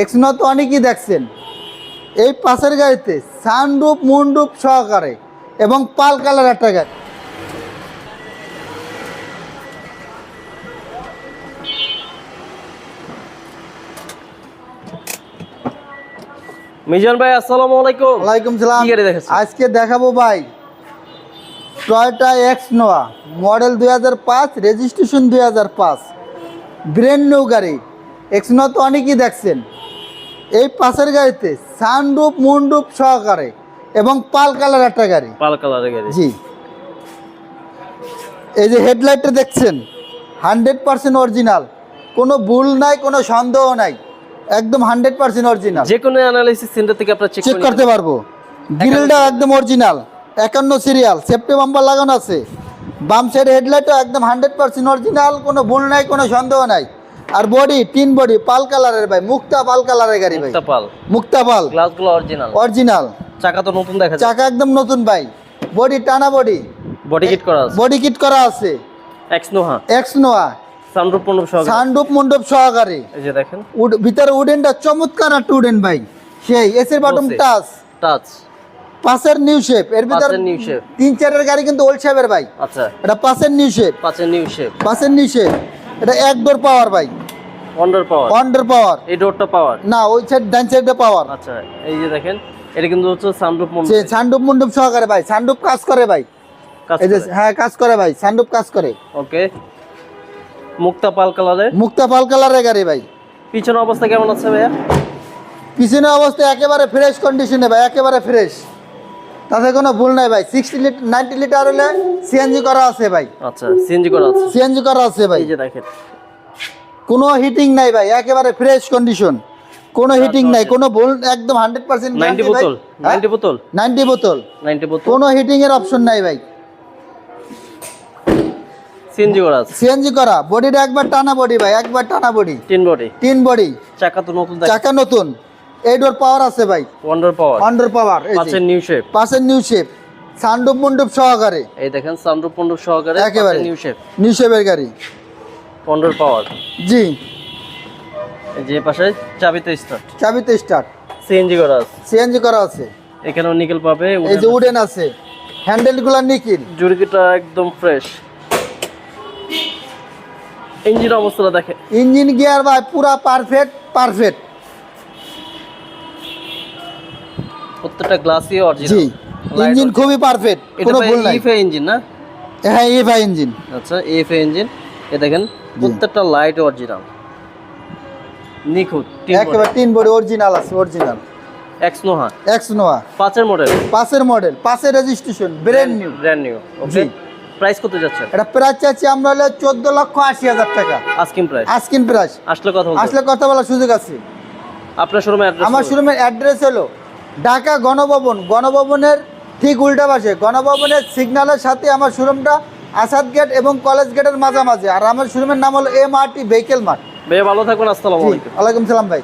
এক্সনো তো অনেকই দেখছেন? এই পাশের গাড়িতে সানরূপ মুন্ডুপ সহকারে এবং পাল কালার একটা গাড়ি। মিজান ভাই আসসালামু আলাইকুম। ওয়ালাইকুম সালাম। কি আজকে দেখাবো ভাই টয়টা এক্স নোয়া মডেল দুই হাজার পাঁচ রেজিস্ট্রেশন দুই হাজার পাঁচ। ব্র্যান্ড নিউ গাড়ি। এক্স নোয়া তো অনেকই দেখছেন? এই পাশের গাড়িতে সানরূপ মুন্ডুপ সহকারে এবং পাল কালার একটা গাড়ি। পাল কালারের গাড়ি। জি। এই যে হেডলাইটটা দেখছেন হান্ড্রেড পার্সেন্ট অরিজিনাল। কোনো ভুল নাই কোনো সন্দেহ নাই। একদম হান্ড্রেড পার্সেন্ট অরিজিনাল। যে কোনো অ্যানালাইসিস সেন্টার থেকে আপনারা চেক করতে পারব। গ্রিলটা একদম অরিজিনাল একান্ন সিরিয়াল সেফটি বাম্পার লাগানো আছে। বাম সাইড হেডলাইটও একদম হান্ড্রেড পার্সেন্ট অরিজিনাল কোনো ভুল নাই কোনো সন্দেহ নাই। আর বডি তিন বডি পাল কালারের ভাই মুক্তা পাল কালারের গাড়ি ভাই। মুক্তা পাল। মুক্তা পাল। গ্লাসগুলো অরিজিনাল অরিজিনাল চাকা তো নতুন দেখা যায়। চাকা একদম নতুন ভাই। বডি টানা বডি। বডি কিট করা আছে। বডি কিট করা আছে। এক্স নোহা এক্স নোয়া সানরূপ পণ্য সহ সানরূপ মণ্ডপ সহকারে। এই যে দেখেন। ভিতরে উডেনটা চমৎকার একটা উডেন ভাই। সেই এসের বাটম। টাচ টাচ পাশের নিউ শেপ এর ভিতর পাঁচের নিউ শেপ তিন চারের গাড়ি কিন্তু ওল্ড শেপের ভাই। আচ্ছা। এটা পাশের নিউ শেপ পাঁচের নিউ শেপ পাশের নিউ শেপ এটা এক ডোর পাওয়ার ভাই। ওয়ান্ডার পাওয়ার ওয়ান পাওয়ার এই ডোরটা পাওয়ার? না ওই সাইড ডান সাইডে পাওয়ার আচ্ছা এই যে দেখেন এটা কিন্তু হচ্ছে সানরূপ মন্ডল সে সানডুপ মন্ডপ সহকারে ভাই সানডুপ কাজ করে ভাই। এই যে হ্যাঁ কাজ করে ভাই সানডুপ কাজ করে। ওকে। মুক্তা পাল কালারের? মুক্তা পাল কালারের গাড়ি ভাই। পিছনে অবস্থা কেমন আছে ভাইয়া? পিছনে অবস্থা একেবারে ফ্রেশ কন্ডিশনে ভাই একেবারে ফ্রেশ তাতে কোনো ভুল নাই ভাই সিক্সটি লিটার নাইনটি লিটার হলে সিএনজি করা আছে ভাই। আচ্ছা সিএনজি করা আছে। সিএনজি করা আছে ভাই। এই যে দেখেন কোনো হিটিং নাই ভাই একেবারে ফ্রেশ কন্ডিশন কোনো হিটিং নাই কোনো ভুল একদম হান্ড্রেড পার্সেন্ট 90 বোতল 90 বোতল। নাইনটি বোতল। 90 বোতল। কোনো হিটিং এর অপশন নাই ভাই। সিএনজি করা সিএনজি করা। বডিটা একবার টানা বডি ভাই একবার টানা বডি তিন বডি তিন বডি চাকা তো নতুন চাকা নতুন। এই ডোর পাওয়ার আছে ভাই। ওয়ান্ডার পাওয়ার আন্ডার পাওয়ার পাঁচের নিউ শেপ পাশের নিউ শেপ সানডুপ মন্ডপ সহকারে। এই দেখেন সানরূপ পণ্য সহকারে একেবারে। নিউ শেপ নিউ শেপের গাড়ি। Wonder power. জি। এই যে পাশে চাবিতে স্টার্ট চাবিতে স্টার্ট সিএনজি করা আছে। সিএনজি করা আছে। এখানেও নিকেল পাবে এই যে উডেন আছে। হ্যান্ডেলগুলা নিকিল একদম ফ্রেশ ইঞ্জিন অবস্থাটা দেখে ইঞ্জিন গিয়ার ভাই পুরা পারফেক্ট পারফেক্ট প্রত্যেকটা গ্লাসই জি। অরিজিনাল ইঞ্জিন খুবই পারফেক্ট কোনো ভুল নাই। ইফে ইঞ্জিন না? হ্যাঁ এই ইঞ্জিন আচ্ছা এফএ ইঞ্জিন এ দেখেন প্রত্যেকটা লাইট অরিজিনাল নিখুঁত একেবারে তিন বডি অরিজিনাল আছে original X Noah X Noah পাঁচের মডেল পাশের মডেল পাশের registration brand new brand new. Okay price কত যাচ্ছে? এটা প্রাইস চাচ্ছি আমরা হলে চোদ্দ লক্ষ আশি হাজার টাকা। প্রাইস আস্কিন প্রাইস আসলে কথা আসলে কথা বলার সুযোগ আছে। আপনার আমার শোরুমের অ্যাড্রেস হলো ঢাকা গণভবন। গণভবনের ঠিক উল্টা পাশে। গণভবনের সিগন্যালের সাথে আমার শোরুমটা আসাদ গেট এবং কলেজ গেটের মাঝামাঝি। আর আমার শোরুমের নাম হলো M R T vehicle mart. ভাইয়া ভালো থাকুন আসসালামু আলাইকুম। ওয়ালাইকুম সালাম ভাই।